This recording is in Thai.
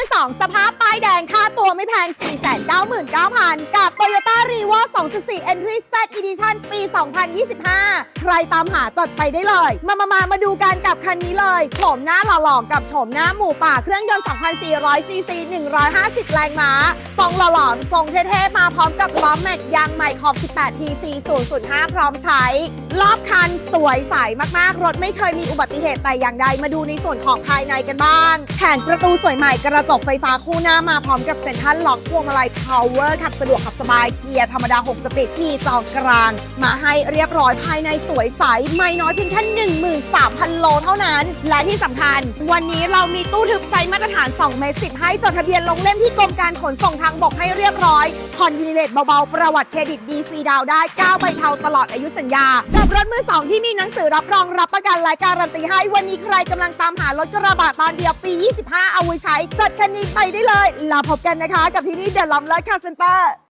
มือ2สภาพป้ายแดงค่าตัวไม่แพง 499,000 กับ 2.4 Entry Z Edition ปี 2025 ใครตามหาจดไปได้เลย มามามามาดูกันกับคันนี้เลยโฉมหน้าหล่อๆกับโฉมหน้าหมู่ป่าเครื่องยนต์ 2,400 ซีซี 150 แรงม้าทรงหล่อๆทรงเท่ๆ มาพร้อมกับล้อแม็กยางใหม่ขอบ 18 TC 005 พร้อมใช้ รอบคันสวยใสมากๆ รถไม่เคยมีอุบัติเหตุแต่อย่างใดมาดูในส่วนของภายในกันบ้าง แผงประตูสวยใหม่กระจกไฟฟ้าคู่หน้ามาพร้อมกับเซ็นทรัลล็อกพวงมาลัยพาวเวอร์ขับสะดวกขับสบายเกียร์ธรรมดา6 สปีดมีจอกลาง มาให้เรียบร้อยภายในสวยใส ไม่น้อยเพียงแค่13,000 โลเท่านั้น และที่สำคัญ วันนี้เรามีตู้ทึบไซส์มาตรฐาน2เมตร10 ให้จดทะเบียนลงเล่มที่กรมการขนส่งทางบกให้เรียบร้อยผ่อนยูนิเลตเบาๆ ประวัติเครดิตดีฟรีดาวได้ 9 ใบเทาตลอดอายุสัญญากับรถมือ2ที่มีหนังสือรับรองรับประกันและการันตีให้วันนี้ใครกำลังตามหารถกระบะตอนเดียวปี 25 เอาไว้ใช้จดคันนี้ไปได้เลยล้วพบกันนะคะ กับที่นี่เดอะลอมเลอร์คาร์เซ็นเตอร์